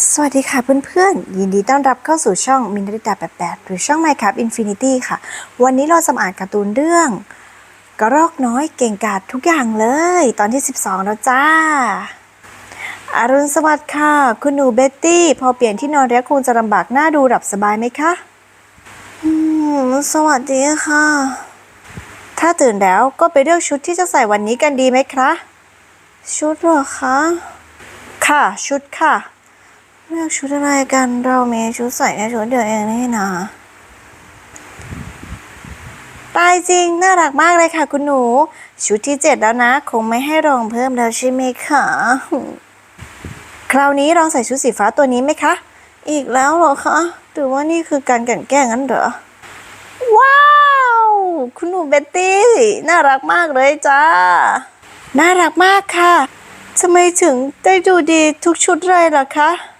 สวัสดีค่ะเพื่อนๆ ยินดีต้อนรับเข้าสู่ช่องมินดิตา88หรือช่อง Minecraft Infinity ค่ะ วันนี้เราจะอ่านการ์ตูนเรื่อง กระรอกน้อยเก่งกาจทุกอย่างเลย ตอนที่ 12 แล้วจ้า อรุณสวัสดิ์ค่ะ คุณหนูเบตตี้ พอเปลี่ยนที่นอนแล้วคงจะลำบากหน้าดูหลับสบายไหมคะ อืม สวัสดีค่ะ ถ้าตื่นแล้วก็ไปเลือกชุดที่จะใส่วันนี้กันดีไหมคะ ชุดเหรอคะ ค่ะ ชุดค่ะ เลือกชุดอะไรกันเรามีชุดใส่แค่ชุดเดียวเองนี่นะตายจริง น่ารักมากเลยค่ะคุณหนู ชุดที่เจ็ดแล้วนะ คงไม่ให้รองเพิ่มแล้วใช่ไหมคะคราวนี้ลองใส่ชุดสีฟ้าตัวนี้ไหมคะ อีกแล้วเหรอคะหรือว่านี่คือการกลันแกล้งงั้นเหรอ ว้าว คุณหนูเบตตี้ น่ารักมากเลยจ้า น่ารักมากค่ะทำไมถึงได้ดูดีทุกชุดเลยล่ะคะ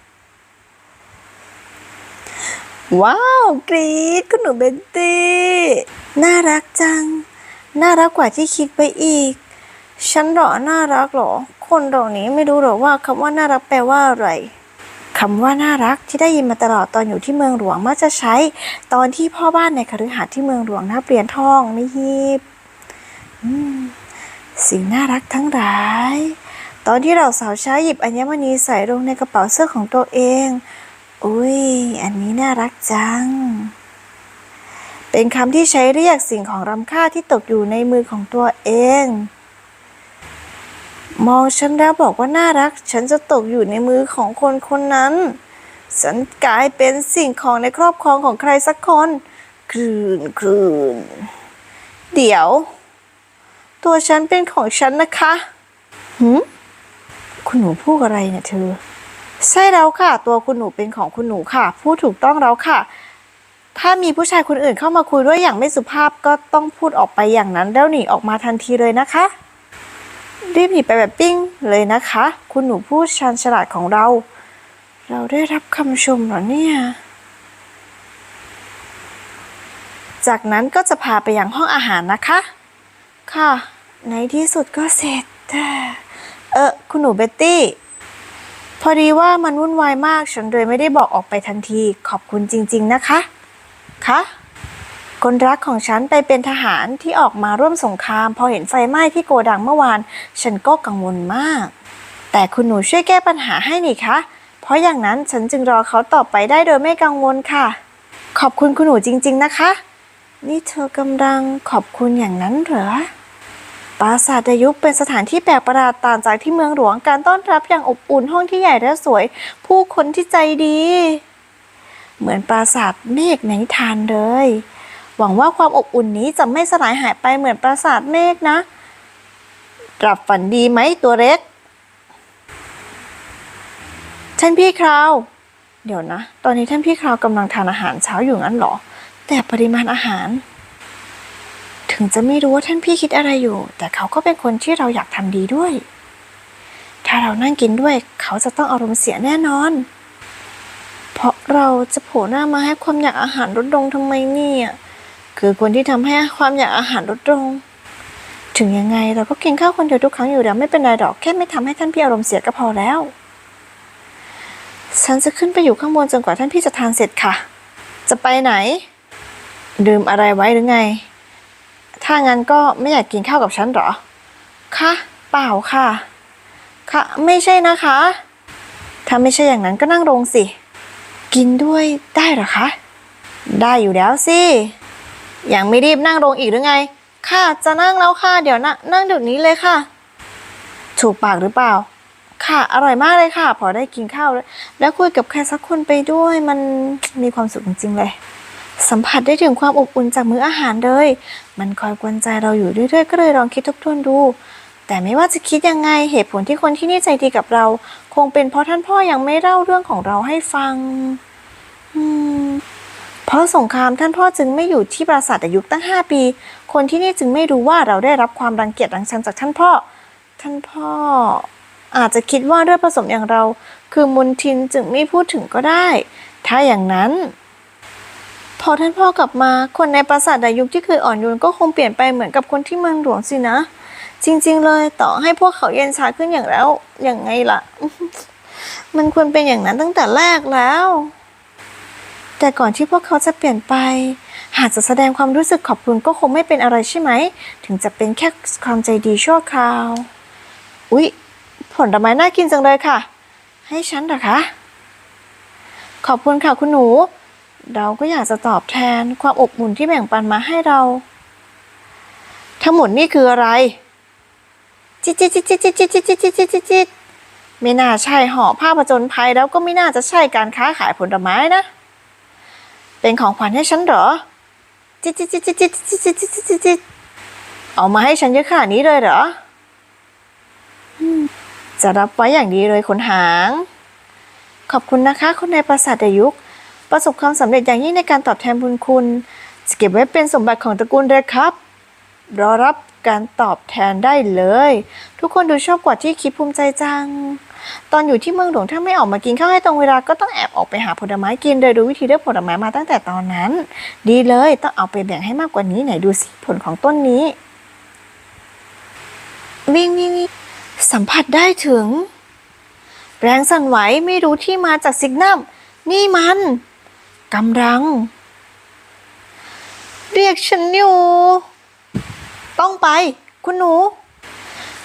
ว้าว กรี๊ดคุณหนูเบนตี้ น่ารักจัง น่ารักกว่าที่คิดไปอีก ฉันหรอน่ารักหรอ คนเหล่านี้ไม่รู้หรอว่าคำว่าน่ารักแปลว่าอะไรคำว่าน่ารักที่ได้ยินมาตลอดตอนอยู่ที่เมืองหลวงมักจะใช้ ตอนที่พ่อบ้านในคฤหาสน์ที่เมืองหลวงนะเปลี่ยนทองไม่ฮีบสิ่งน่ารักทั้งหลาย ตอนที่เราสาวใช้หยิบอัญมณีใส่ลงในกระเป๋าเสื้อของตัวเอง อุ้ย อันนี้น่ารักจัง เป็นคำที่ใช้เรียกสิ่งของรำค่าที่ตกอยู่ในมือของตัวเอง มองฉันแล้วบอกว่าน่ารัก ฉันจะตกอยู่ในมือของคนคนนั้น ฉันกลายเป็นสิ่งของในครอบครองของใครสักคน คลืนคลืน เดี๋ยว ตัวฉันเป็นของฉันนะคะหืมคุณหนูพูดอะไรเนี่ยเธอ ใช่แล้วค่ะ ตัวคุณหนูเป็นของคุณหนูค่ะ พูดถูกต้องแล้วค่ะ ถ้ามีผู้ชายคนอื่นเข้ามาคุยด้วยอย่างไม่สุภาพก็ต้องพูดออกไปอย่างนั้น แล้วหนีออกมาทันทีเลยนะคะ รีบหนีไปแบบปิ้งเลยนะคะ คุณหนูผู้ชาญฉลาดของเรา เราได้รับคำชมเหรอเนี่ย จากนั้นก็จะพาไปยังห้องอาหารนะคะ ค่ะ ในที่สุดก็เสร็จ เออคุณหนูเบตตี้ พอดีว่ามันวุ่นวายมากฉันเลยไม่ได้บอกออกไปทันทีขอบคุณจริง ๆ นะคะคะคนรักของฉันไปเป็นทหารที่ออกมาร่วมสงคราม พอเห็นไฟไหม้ที่โกดังเมื่อวาน ฉันก็กังวลมาก แต่คุณหนูช่วยแก้ปัญหาให้นี่คะ เพราะอย่างนั้นฉันจึงรอเขาต่อไปได้โดยไม่กังวลค่ะ ขอบคุณคุณหนูจริง ๆ นะคะ นี่เธอกำลังขอบคุณอย่างนั้นเหรอ ปราสาทยุคเป็นสถานที่แปลกประหลาดต่างจากที่เมืองหลวงการต้อนรับอย่างอบอุ่นห้องที่ใหญ่และสวย ผู้คนที่ใจดี เหมือนปราสาทเมฆในนิทานเลย หวังว่าความอบอุ่นนี้จะไม่สลายหายไปเหมือนปราสาทเมฆนะกลับฝันดีไหมตัวเล็กท่านพี่คราว เดี๋ยวนะ ตอนนี้ท่านพี่คราวกำลังทานอาหารเช้าอยู่งั้นหรอ แต่ปริมาณอาหาร ถึงจะไม่รู้ว่าท่านพี่คิดอะไรอยู่ แต่เขาก็เป็นคนที่เราอยากทำดีด้วย ถ้าเรานั่งกินด้วย เขาจะต้องอารมณ์เสียแน่นอน เพราะเราจะโผล่หน้ามาให้ความอยากอาหารลดลงทำไมเนี่ย คือคนที่ทำให้ความอยากอาหารลดลง ถึงยังไงเราก็กินข้าวคนเดียวทุกครั้งอยู่แล้วไม่เป็นไรหรอกแค่ไม่ทำให้ท่านพี่อารมณ์เสียก็พอแล้ว ฉันจะขึ้นไปอยู่ข้างบนจนกว่าท่านพี่จะทานเสร็จค่ะ จะไปไหน ดื่มอะไรไว้หรือไง ถ้างั้นก็ไม่อยากกินข้าวกับฉันหรอ คะ เปล่าค่ะ ค่ะ ไม่ใช่นะคะ ถ้าไม่ใช่อย่างนั้นก็นั่งลงสิ กินด้วยได้หรอคะ ได้อยู่แล้วสิยังไม่รีบนั่งลงอีกหรือไง ค่ะ จะนั่งแล้วค่ะ เดี๋ยวนะนั่งเดี๋ยวนี้เลยค่ะ ถูกปากหรือเปล่า ค่ะ อร่อยมากเลยค่ะ พอได้กินข้าวแล้ว แล้วคุยกับใครสักคนไปด้วย มันมีความสุขจริงๆเลย สัมผัสได้ถึงความอบอุ่นจากมื้ออาหารเลย มันคอยกวนใจเราอยู่เรื่อยๆ ก็เลยลองคิดทบทวนดู แต่ไม่ว่าจะคิดยังไงเหตุผลที่คนที่นี่ใจดีกับเรา คงเป็นเพราะท่านพ่อยังไม่เล่าเรื่องของเราให้ฟังเพราะสงครามท่านพ่อจึงไม่อยู่ที่ปราสาทอายุตั้งห้าปี คนที่นี่จึงไม่รู้ว่าเราได้รับความรังเกียจรังชันจากท่านพ่อ ท่านพ่อ อาจจะคิดว่าเลือดผสมอย่างเรา คือมนทินจึงไม่พูดถึงก็ได้ ถ้าอย่างนั้น พอท่านพ่อกลับมา คนในปราสาทดายุคที่เคยอ่อนโยนก็คงเปลี่ยนไปเหมือนกับคนที่เมืองหลวงสินะ จริง ๆ เลยต่อให้พวกเขาเย็นชาขึ้นอย่างแล้วอย่างไงล่ะ มันควรเป็นอย่างนั้นตั้งแต่แรกแล้ว แต่ก่อนที่พวกเขาจะเปลี่ยนไป หากจะแสดงความรู้สึกขอบคุณก็คงไม่เป็นอะไรใช่ไหม ถึงจะเป็นแค่ความใจดีชั่วคราว อุ๊ย ผลไม้น่ากินจังเลยค่ะ ให้ฉันเหรอคะ ขอบคุณค่ะคุณหนู เราก็อยากจะตอบแทนความอบอุ่นที่แบ่งปันมาให้เรา ทั้งหมดนี่คืออะไร จิตจิตจิตจิตจิตจิตจิตจิตจิตจิตจิตจิตไม่น่าใช่ห่อผ้าผจญภัยแล้วก็ไม่น่าจะใช่การค้าขายผลไม้นะ เป็นของขวัญให้ฉันเหรอ จิตจิตจิตจิตจิตจิตจิตจิตจิตจิตเอามาให้ฉันเยอะขนาดนี้เลยเหรอจะรับไว้อย่างดีเลยขนหาง ขอบคุณนะคะคุณนายปราสาทยุค ประสบความสำเร็จอย่างยิ่งในการตอบแทนบุญคุณจะเก็บไว้เป็นสมบัติของตระกูลเลยครับ รอรับการตอบแทนได้เลย ทุกคนดูชอบกว่าที่คิดภูมิใจจัง ตอนอยู่ที่เมืองหลวงถ้าไม่ออกมากินข้าวให้ตรงเวลาก็ต้องแอบออกไปหาผลไม้กินโดยรู้วิธีเลือกผลไม้มาตั้งแต่ตอนนั้น ดีเลยต้องเอาไปแบ่งให้มากกว่านี้ไหนดูสิผลของต้นนี้ วิ่งวิ่งวิ่งสัมผัสได้ถึง แรงสั่นไหวไม่รู้ที่มาจากซิกนัมนี่มัน กำลัง เรียกฉันอยู่ ต้องไป คุณหนู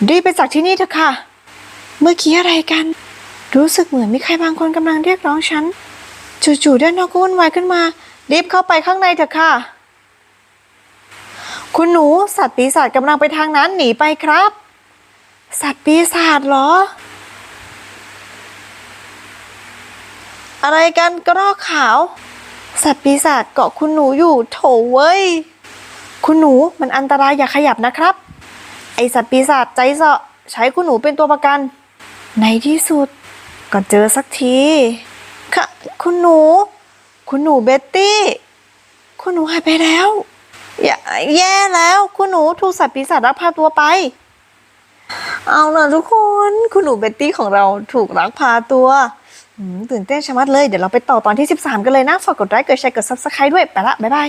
รีบไปจากที่นี่เถอะค่ะ เมื่อกี้อะไรกัน รู้สึกเหมือนมีใครบางคนกำลังเรียกร้องฉัน จู่ๆด้านนอกก็วุ่นวายขึ้นมา รีบเข้าไปข้างในเถอะค่ะ คุณหนูสัตว์ปีศาจกำลังไปทางนั้นหนีไปครับ สัตว์ปีศาจเหรออะไรกันกระรอกขาว สัตว์ปีศาจเกาะคุณหนูอยู่โถเว้ย คุณหนูมันอันตรายอย่าขยับนะครับ ไอสัตว์ปีศาจใจเสาะใช้คุณหนูเป็นตัวประกัน ในที่สุดก็เจอสักทีค่ะคุณหนู คุณหนูเบ็ตตี้ คุณหนูหายไปแล้วอย่าแย่แล้วคุณหนูถูกสัตว์ปีศาจลักพาตัวไป เอาล่ะทุกคน คุณหนูเบ็ตตี้ของเราถูกลักพาตัว ตื่นเต้นชะมัดเลย เดี๋ยวเราไปต่อตอนที่ 13 กันเลยนะ ฝากกดไลค์ กดแชร์ กดซับสไคร b e ด้วย ไปละ บ๊ายบาย